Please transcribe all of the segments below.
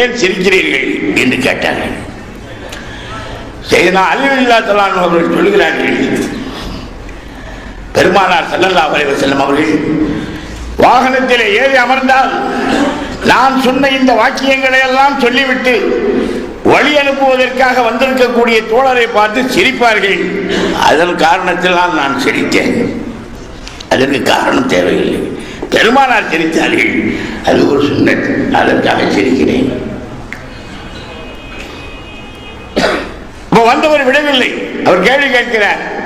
ஏன் சிரிக்கிறீர்கள் என்று கேட்டார்கள். செய்தா அலிவில்லா தலான் அவர்கள் சொல்கிறார்கள் பெருமானார் செல்லல்லா வரைவர் செல்லும் அவர்கள் வாகனத்திலே ஏறி அமர்ந்தால் நான் சொன்ன இந்த வாக்கியங்களை எல்லாம் சொல்லிவிட்டு வழி அனுப்புவதற்காக வந்திருக்கக்கூடிய தோழரை பார்த்து சிரிப்பார்கள். அதன் காரணத்தினால் நான் சிரித்தேன். அதற்கு காரணம் தேவையில்லை. பெருமானார் சிரித்தார்கள். அது ஒரு சுண்ணத். அதற்காக சிரிக்கிறேன். இப்போ வந்தவர் விடவில்லை. அவர் கேள்வி கேட்கிறார்.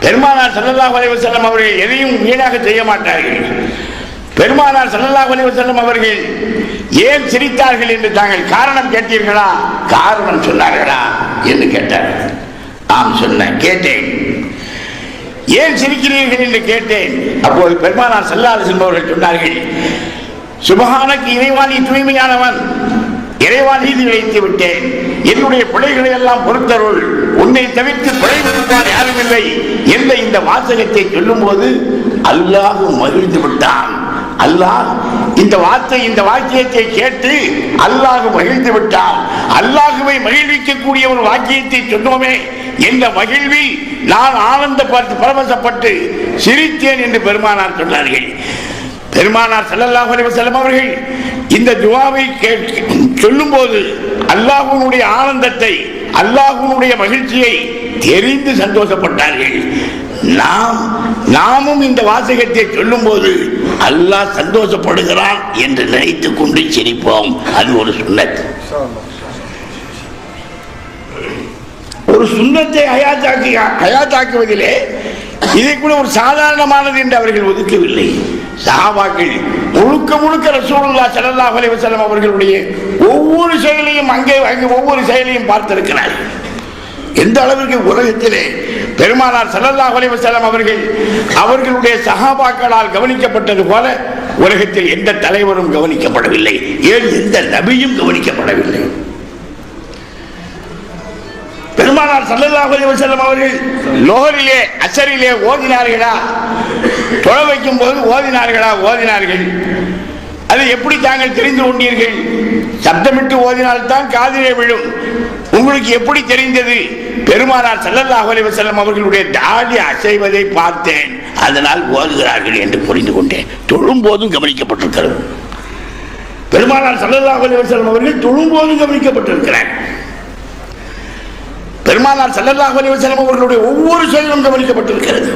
பெருமானார் சல்லல்லாஹ் அலைவர் செல்லம் அவர்கள் எதையும் வீணாக செய்ய மாட்டார்கள். பெருமானார் சல்லல்லாஹ் அலைவர் செல்லம் அவர்கள் ஏன் சிரித்தார்கள் என்று தாங்கள் காரணம் கேட்டீர்களா? காரணம் சொன்னார்களா? என்று கேட்டார். ஆம் சொன்னேன். கேட்டேன். ஏன் சிரிக்கிறீர்கள் என்று கேட்டேன். அப்போது பெருமானார் செல்லாது அலைஹி சொன்னார்கள் சுபஹானக்கு இறைவா நீ தூய்மையானவன் இறைவா நீதி வைத்து விட்டேன். என்னுடைய பிழைகளை எல்லாம் பொறுத்தருள் உன்னை தவிர்த்து பிழை பொறுப்பார் யாரும் இல்லை. என்ற இந்த வாசகத்தை சொல்லும் போது அல்லாஹ் மகிழ்ந்து விட்டான். அல்லாஹ் இந்த வார்த்தை இந்த வாக்கியத்தை கேட்டு அல்லாஹ் மகிழ்ந்து விட்டான். அல்லாஹுவை மகிழ்விக்கக்கூடிய ஒரு வாக்கியத்தை சொன்னோமே என்ற மகிழ்வில் நான் ஆனந்தப்பட்டு பரவசப்பட்டு சிரித்தேன் என்று பெருமானார் சொன்னார்கள். பெருமானார் செல்லல்லா அலைஹி அவர்கள் இந்த துஆவை சொல்லும்போது அல்லாஹுனுடைய ஆனந்தத்தை அல்லாஹுனுடைய மகிழ்ச்சியை தெரிந்து சந்தோஷப்பட்டார்கள். நாம் நாமும் இந்த வாசகத்தை சொல்லும்போது அல்லாஹ் சந்தோஷப்படுகிறான் என்று நினைத்து கொண்டு சிரிப்போம். அது ஒரு சுண்ணத். ஒரு சுண்ணத்தை ஹயாத்தாக்கி ஹயாத்தாக்குவதிலே இதை கூட ஒரு சாதாரணமானது என்று அவர்கள் ஒதுக்கவில்லை. சாபாக்கள் முழுக்க முழுக்க ரசூலுல்லாஹ் சல்லா அலைவசலம் அவர்களுடைய ஒவ்வொரு செயலையும் அங்கே அங்கே ஒவ்வொரு செயலையும் பார்த்திருக்கிறார்கள். எந்த அளவிற்கு உலகத்திலே பெருமானார் சல்லல்லா அலைவசலம் அவர்கள் அவர்களுடைய சகாபாக்களால் கவனிக்கப்பட்டது போல உலகத்தில் எந்த தலைவரும் கவனிக்கப்படவில்லை. ஏன் எந்த நபியும் கவனிக்கப்படவில்லை. பெருமானார் ஸல்லல்லாஹு அலைஹி அவர்கள் லோகரிலே அசரிலே ஓதினார்களா? தொழ வைக்கும் போது ஓதினார்களா? ஓதினார்கள். அது எப்படி தாங்கள் தெரிந்து கொண்டீர்கள்? சப்தமிட்டு ஓதினால்தான் காதிலே விழும். உங்களுக்கு எப்படி தெரிந்தது? பெருமானார் சல்லல்லாஹ் அலைஹி அவர்களுடைய தாடி அசைவதை பார்த்தேன். அதனால் ஓதுகிறார்கள் என்று புரிந்து கொண்டேன். தொழும் போதும் கவனிக்கப்பட்டிருக்கிறது. பெருமானார் ஸல்லல்லாஹு அலைஹி அவர்கள் தொழும் போதும் கவனிக்கப்பட்டிருக்கிறார். பெருமானார் செல்லல்லாஹ் அலைஹி அவர்களுடைய ஒவ்வொரு செயலும் கவனிக்கப்பட்டிருக்கிறது.